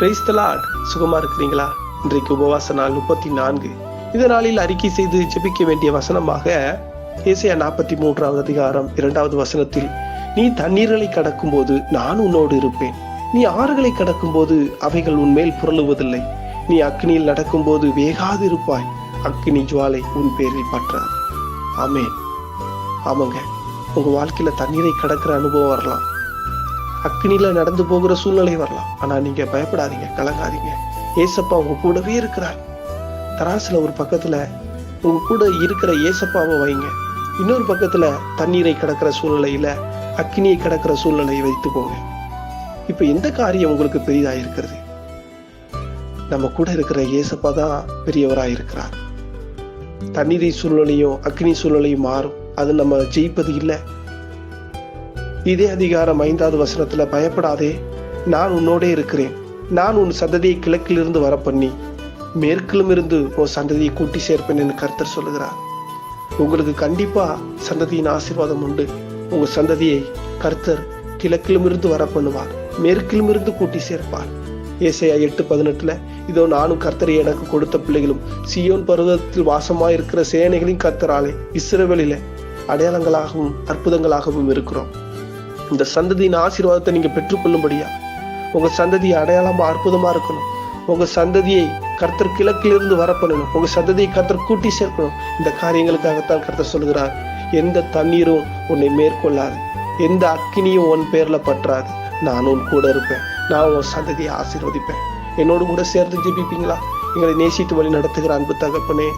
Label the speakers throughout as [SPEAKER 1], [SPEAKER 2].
[SPEAKER 1] Praise the Lord சுகமா இருக்கிறீங்களா? இன்றைக்கு உபவாச நாள் முப்பத்தி நான்கு இந்த நாளில் அறிக்கை செய்து ஜெபிக்க வேண்டிய வசனமாக ஏசியா நாற்பத்தி மூன்றாவது அதிகாரம் இரண்டாவது வசனத்தில் நீ தண்ணீர்களை கடக்கும்போது நான் உன்னோடு இருப்பேன். நீ ஆறுகளை கடக்கும்போது அவைகள் உன்மேல் புரளுவதில்லை. நீ அக்னியில் நடக்கும்போது வேகாது இருப்பாய். அக்னி ஜுவாலை உன் பேரில் பற்றாது. ஆமேன். ஆமாங்க. உங்க வாழ்க்கையில தண்ணீரை கடக்கிற அனுபவம் வரலாம். அக்னியில் நடந்து போகிற சூழ்நிலை வரலாம். ஆனால் நீங்கள் பயப்படாதீங்க கலங்காதீங்க. ஏசப்பா உங்கள் கூடவே இருக்கிறார். தராசுல ஒரு பக்கத்துல உங்கள் கூட இருக்கிற ஏசப்பாவை வைங்க. இன்னொரு பக்கத்தில் தண்ணீரை கடக்கிற சூழ்நிலையில் அக்னியை கடக்கிற சூழ்நிலையை வைத்துக்கோங்க இப்போ எந்த காரியம் உங்களுக்கு பெரிதாக இருக்கிறது? நம்ம கூட இருக்கிற ஏசப்பா தான் பெரியவராக இருக்கிறார். தண்ணீரை சூழ்நிலையும் அக்னி சூழ்நிலையும் மாறும். அது நம்ம ஜெயிப்பது இல்லை. இதே அதிகாரம் ஐந்தாவது வசனத்துல பயப்படாதே நான் உன்னோடே இருக்கிறேன். நான் உன் சந்ததியை கிழக்கிலிருந்து வர பண்ணி மேற்கிலும் இருந்து உன் சந்ததியை கூட்டி சேர்ப்பேன் என்று கர்த்தர் சொல்லுகிறார். உங்களுக்கு கண்டிப்பா சந்ததியின் ஆசீர்வாதம் உண்டு. உங்க சந்ததியை கர்த்தர் கிழக்கிலும் இருந்து வர பண்ணுவார் மேற்கிலும் இருந்து கூட்டி சேர்ப்பார். ஏசையா எட்டு பதினெட்டுல இதோ நானும் கர்த்தரை எனக்கு கொடுத்த பிள்ளைகளும் சியோன் பருவத்தில் வாசமாக இருக்கிற சேனைகளின் கர்த்தராலே இஸ்ரவேலில அடையாளங்களாகவும் அற்புதங்களாகவும் இருக்கிறோம். இந்த சந்ததியின் ஆசீர்வாதத்தை நீங்க பெற்றுக்கொள்ளும்படியா? உங்க சந்ததி அடையாளமா அற்புதமா இருக்கணும். உங்க சந்ததியை கர்த்தர் கிழக்கிலிருந்து வர பண்ணணும் உங்க சந்ததியை கர்த்தர் கூட்டி சேர்க்கணும். இந்த காரியங்களுக்காகத்தான் கர்த்தர் சொல்கிறார் எந்த தண்ணீரும் உன்னை மேற்கொள்ளாது. எந்த அக்கினியும் உன் பேர்ல பற்றாது. நான் உன் கூட இருப்பேன். நான் உன் சந்ததியை ஆசீர்வதிப்பேன். என்னோடு கூட சேர்ந்து ஜெபிப்பீங்களா? எங்களை நேசித்து வழி நடத்துகிற அன்பு தகப்பனே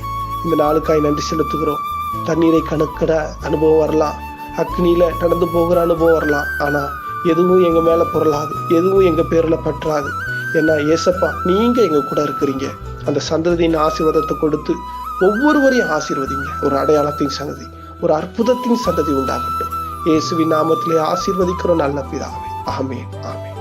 [SPEAKER 1] இந்த நாளுக்காய் நன்றி செலுத்துகிறோம். தண்ணீரை கணக்கிட அனுபவம் வரலாம். அக்னியில் நடந்து போகிற அனுபவம் வரலாம். ஆனால் எதுவும் எங்கள் மேலே புரளாது. எதுவும் எங்கள் பேரில் பற்றாது. ஏன்னா ஏசப்பா நீங்கள் எங்கள் கூட இருக்கிறீங்க. அந்த சந்ததியின் ஆசீர்வாதத்தை கொடுத்து ஒவ்வொருவரையும் ஆசீர்வதிங்க. ஒரு அடையாளத்தின் சந்ததி ஒரு அற்புதத்தின் சந்ததி உண்டாகட்டும். இயேசுவின் நாமத்திலே ஆசீர்வதிக்கிறோம் நல்ல பிதாவே. ஆமே ஆமே